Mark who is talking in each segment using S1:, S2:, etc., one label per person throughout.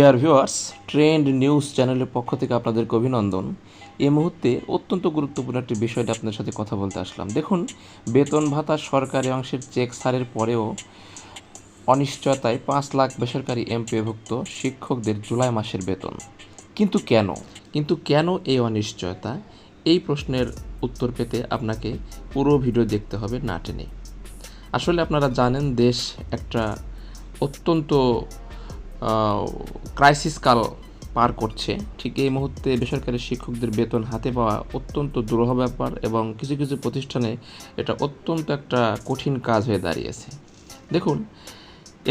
S1: Dear viewers trend news চ্যানেলের পক্ষ থেকে আপনাদেরকে অভিনন্দন। এ মুহূর্তে অত্যন্ত গুরুত্বপূর্ণ একটি বিষয়টা আপনাদের সাথে কথা বলতে আসলাম। দেখুন, বেতন ভাতা সরকারি অংশের চেক সারের পরেও অনিশ্চয়তায় পাঁচ লাখ বেসরকারি এমপিভুক্ত শিক্ষকদের জুলাই মাসের বেতন। কিন্তু কেন? কিন্তু কেন এই অনিশ্চয়তা? এই প্রশ্নের উত্তর পেতে আপনাকে পুরো ভিডিও দেখতে হবে না টেনে। আসলে আপনারা জানেন, দেশ একটা অত্যন্ত ক্রাইসিস কাল পার করছে। ঠিক এই মুহূর্তে বেসরকারি শিক্ষকদের বেতন হাতে পাওয়া অত্যন্ত দুরূহ ব্যাপার এবং কিছু কিছু প্রতিষ্ঠানে এটা অত্যন্ত একটা কঠিন কাজ হয়ে দাঁড়িয়েছে। দেখুন,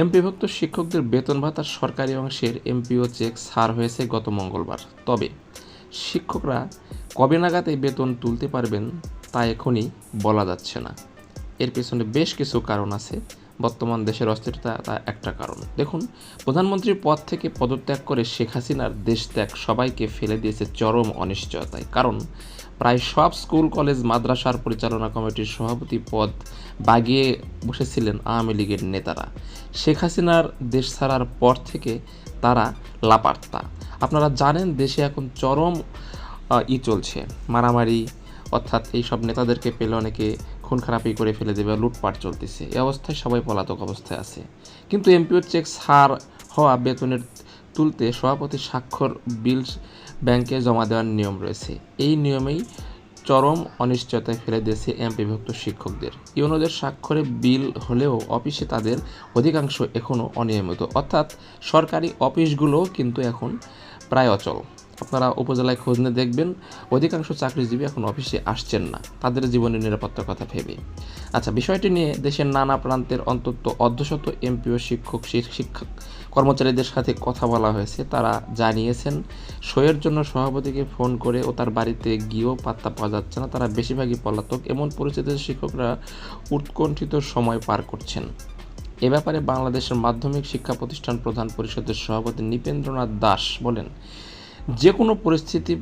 S1: এমপিভুক্ত শিক্ষকদের বেতন ভাতার সরকারি অংশের এমপিও চেক ছাড় হয়েছে গত মঙ্গলবার। তবে শিক্ষকরা কবে নাগাদ এই বেতন তুলতে পারবেন তা এখনই বলা যাচ্ছে না। এর পেছনে বেশ কিছু কারণ আছে। বর্তমান দেশের অস্থিরতা তা একটা কারণ। দেখুন, প্রধানমন্ত্রীর পদ থেকে পদত্যাগ করে শেখ হাসিনার দেশ ত্যাগ সবাইকে ফেলে দিয়েছে চরম অনিশ্চয়তায়। কারণ, প্রায় সব স্কুল, কলেজ, মাদ্রাসার পরিচালনা কমিটির সভাপতি পদ বাগিয়ে বসেছিলেন আওয়ামী লীগের নেতারা। শেখ হাসিনার দেশ ছাড়ার পর থেকে তারা লাপার্তা। আপনারা জানেন, দেশে এখন চরম ই চলছে। মারামারি, অর্থাৎ এইসব নেতাদেরকে পেলে অনেকে খুন খারাপি করে ফেলে দেবে, লুটপাট চলতেছে। এই অবস্থায় সবাই পলাতক অবস্থায় আছে। কিন্তু এমপিওর চেক সার হওয়া বেতনের তুলতে সভাপতি স্বাক্ষর বিল ব্যাংকে জমা দেওয়ার নিয়ম রয়েছে। এই নিয়মেই চরম অনিশ্চয়তায় ফেলে দিয়েছে এমপিভুক্ত শিক্ষকদের। ইউনোদের স্বাক্ষরে বিল হলেও অফিসে তাদের অধিকাংশ এখনও অনিয়মিত। অর্থাৎ সরকারি অফিসগুলোও কিন্তু এখন প্রায় অচল। আপনারা উপজেলায় খোঁজ নিয়ে দেখবেন, অধিকাংশ চাকরিজীবী এখন অফিসে আসছেন না। তাদের জীবনের নিরাপত্তার কথা ভেবে। আচ্ছা বিষয়টি নিয়ে দেশের নানা প্রান্তের অন্তত অর্ধশত এমপিও শিক্ষক শিক্ষক কর্মচারীদের সাথে কথা বলা হয়েছে। তারা জানিয়েছেন সইয়ের জন্য সভাপতিকে ফোন করে ও তার বাড়িতে গিয়েও পাত্তা পাওয়া যাচ্ছে না। তারা বেশিরভাগই পলাতক। এমন পরিস্থিতিতে শিক্ষকরা উৎকণ্ঠিত সময় পার করছেন। এ ব্যাপারে বাংলাদেশের মাধ্যমিক শিক্ষা প্রতিষ্ঠান প্রধান পরিষদের সভাপতি নৃপেন্দ্রনাথ দাস বলেন যে কোনো পরিস্থিতি,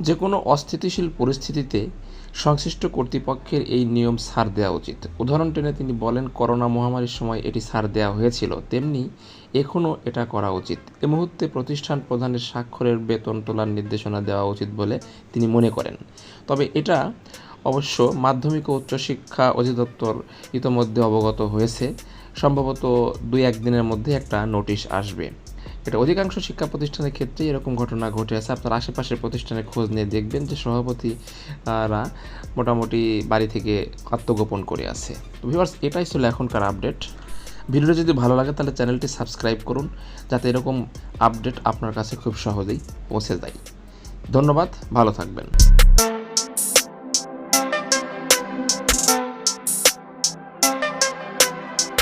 S1: যে কোনো অস্থিতিশীল পরিস্থিতিতে সংশ্লিষ্ট কর্তৃপক্ষের এই নিয়ম ছাড় দেওয়া উচিত। উদাহরণ টেনে তিনি বলেন, করোনা মহামারীর সময় এটি ছাড় দেওয়া হয়েছিল। তেমনি এখনও এটা করা উচিত। এ মুহূর্তে প্রতিষ্ঠান প্রধানের স্বাক্ষরের বেতন তোলার নির্দেশনা দেওয়া উচিত বলে তিনি মনে করেন। তবে এটা অবশ্য মাধ্যমিক ও উচ্চশিক্ষা অধিদপ্তর ইতোমধ্যে অবগত হয়েছে। সম্ভবত দুই একদিনের মধ্যে একটা নোটিশ আসবে। এটা অধিকাংশ শিক্ষা প্রতিষ্ঠানের ক্ষেত্রে এরকম ঘটনা ঘটে আছে। আপনার আশেপাশের প্রতিষ্ঠানে খোঁজ নিয়ে দেখবেন যে সভাপতিরা মোটামুটি বাড়ি থেকে আত্মগোপন করে আছে। তো ভিউয়ার্স এটাই ছিল এখনকার আপডেট ভিডিওটা যদি ভালো লাগে তাহলে চ্যানেলটি সাবস্ক্রাইব করুন, যাতে এরকম আপডেট আপনার কাছে খুব সহজেই পৌঁছে যায়। ধন্যবাদ, ভালো থাকবেন।